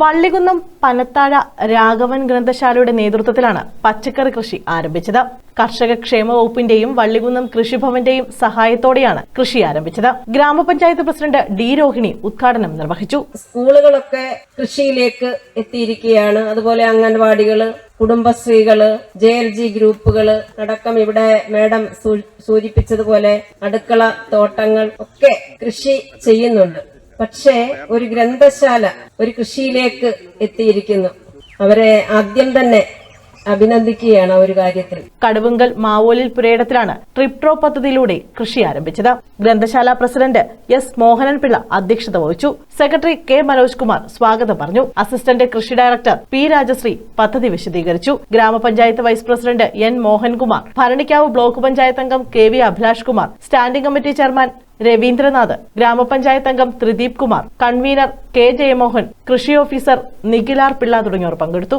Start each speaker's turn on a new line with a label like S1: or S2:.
S1: വള്ളികുന്നം പനത്താഴ രാഘവൻ ഗ്രന്ഥശാലയുടെ നേതൃത്വത്തിലാണ് പച്ചക്കറി കൃഷി ആരംഭിച്ചത്. കർഷക ക്ഷേമ വകുപ്പിന്റെയും വള്ളികുന്നം കൃഷിഭവന്റെയും സഹായത്തോടെയാണ് കൃഷി ആരംഭിച്ചത്. ഗ്രാമപഞ്ചായത്ത് പ്രസിഡന്റ് ഡി രോഹിണി ഉദ്ഘാടനം നിർവഹിച്ചു.
S2: സ്കൂളുകളൊക്കെ കൃഷിയിലേക്ക് എത്തിയിരിക്കുകയാണ്. അതുപോലെ അംഗൻവാടികൾ കുടുംബശ്രീകൾ ജെ എൽ ജി ഗ്രൂപ്പുകൾ അടക്കം ഇവിടെ മാഡം സൂചിപ്പിച്ചതുപോലെ അടുക്കള തോട്ടങ്ങൾ ഒക്കെ കൃഷി ചെയ്യുന്നുണ്ട്. പക്ഷേ ഒരു ഗ്രന്ഥശാല ഒരു കൃഷിയിലേക്ക് എത്തിയിരിക്കുന്നു. അവരെ ആദ്യം തന്നെ അഭിനന്ദിക്കുകയാണ് ഒരു കാര്യത്തിൽ.
S1: കടുവുങ്കൽ മാവോലിൽ പുരയിടത്തിലാണ് ട്രിപ്ട്രോ പദ്ധതിയിലൂടെ കൃഷി ആരംഭിച്ചത്. ഗ്രന്ഥശാല പ്രസിഡന്റ് എസ് മോഹനൻ പിള്ള അധ്യക്ഷത വഹിച്ചു. സെക്രട്ടറി കെ മനോജ് കുമാർ സ്വാഗതം പറഞ്ഞു. അസിസ്റ്റന്റ് കൃഷി ഡയറക്ടർ പി രാജശ്രീ പദ്ധതി വിശദീകരിച്ചു. ഗ്രാമപഞ്ചായത്ത് vice president N Mohankumar Bharanikkavu block panchayat അംഗം K V Abhilash Kumar standing committee chairman Raveendranath ഗ്രാമപഞ്ചായത്ത് അംഗം ത്രിദീപ് കുമാർ കൺവീനർ കെ ജയമോഹൻ കൃഷി ഓഫീസർ നിഖിലാർ പിള്ള തുടങ്ങിയവർ പങ്കെടുത്തു.